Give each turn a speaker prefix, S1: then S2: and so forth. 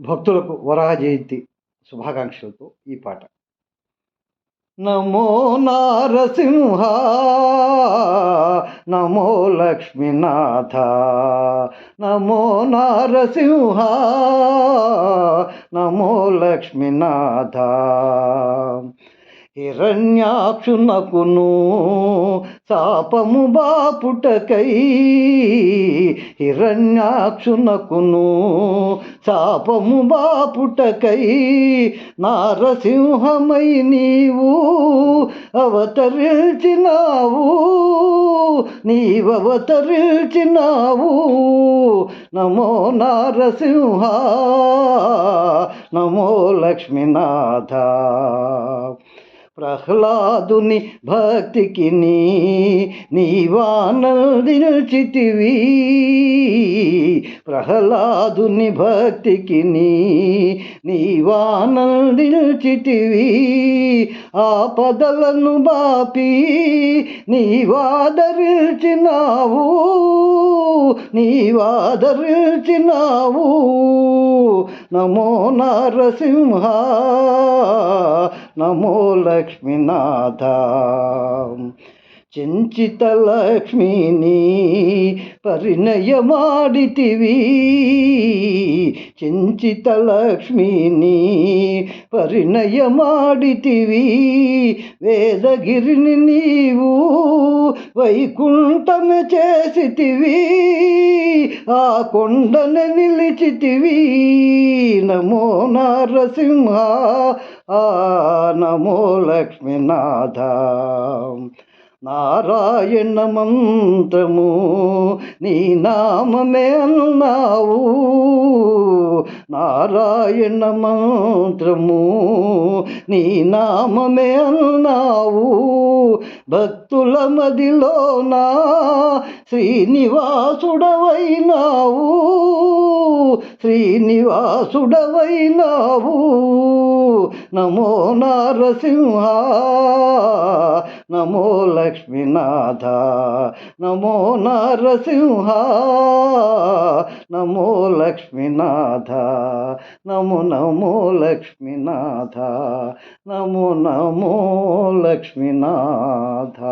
S1: భక్తులకు వరాహ జయంతి శుభాకాంక్షలతో ఈ పాట. నమో నారసింహ నమో లక్ష్మీనాథ నమో నారసింహ నమో లక్ష్మీనాథ. హిరణ్యాక్షునకును శాపము బాపుటకై హిరణ్యాక్షునకును శాపము బాపుటకై నారసింహమై నీవు అవతరించినావు. నీవవతరించినావు నమో నారసింహ నమో లక్ష్మీనాథ. ప్రహ్లాదుని భక్తికి నీ నీవానందించితివి ప్రహ్లాదుని భక్తికి నీ నీవానందించితివి ఆపదలను బాపి నీవాదరిచినావు నీవాదరిచినావు నమో నరసింహ నమో లక్ష్మీనాథ. చెంచిత లక్ష్మిని పరిణయమాడితివి. చెంచిత లక్ష్మిని పరిణయమాడితివి. వేదగిరిని నీవు వైకుంఠమ చేసితివి. ఆ కొండన నిలిచితివి నమో నరసింహ ఆ నమో లక్ష్మీనాథ. నారాయణ మంత్రము నీ నామమే అన్నావు. నారాయణ మంత్రము నీ నామమే అన్నావు. భక్తుల మదిలోనా శ్రీనివాసుడవైనావు. శ్రీనివాసుడవైనావు. నమో నారసింహ. నమో లక్ష్మీనాథ. నమో నారసింహ. నమో లక్ష్మీనాథ. నమో నమో లక్ష్మీనాథ. నమో నమో లక్ష్మీనాథ.